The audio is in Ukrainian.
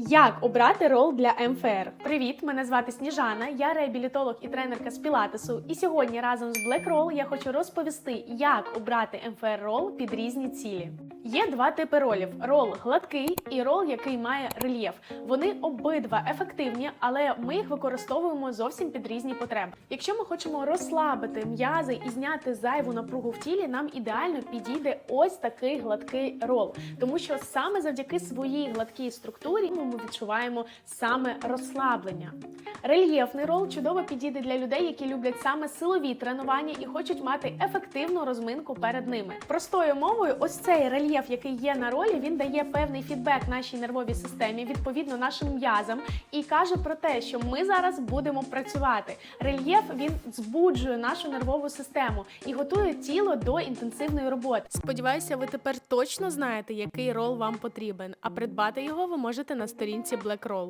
Як обрати рол для МФР? Привіт, мене звати Сніжана. Я реабілітолог і тренерка з пілатесу. І сьогодні разом з Black Roll я хочу розповісти, як обрати МФР рол під різні цілі. Є два типи ролів: рол гладкий і рол, який має рельєф. Вони обидва ефективні, але ми їх використовуємо зовсім під різні потреби. Якщо ми хочемо розслабити м'язи і зняти зайву напругу в тілі, нам ідеально підійде ось такий гладкий рол, тому що саме завдяки своїй гладкій структурі ми відчуваємо саме розслаблення. Рельєфний рол чудово підійде для людей, які люблять саме силові тренування і хочуть мати ефективну розминку перед ними. Простою мовою, ось цей рельєф, який є на ролі, він дає певний фідбек нашій нервовій системі, відповідно нашим м'язам, і каже про те, що ми зараз будемо працювати. Рельєф він збуджує нашу нервову систему і готує тіло до інтенсивної роботи. Сподіваюся, ви тепер точно знаєте, який рол вам потрібен, а придбати його ви можете на сторінці Black Roll.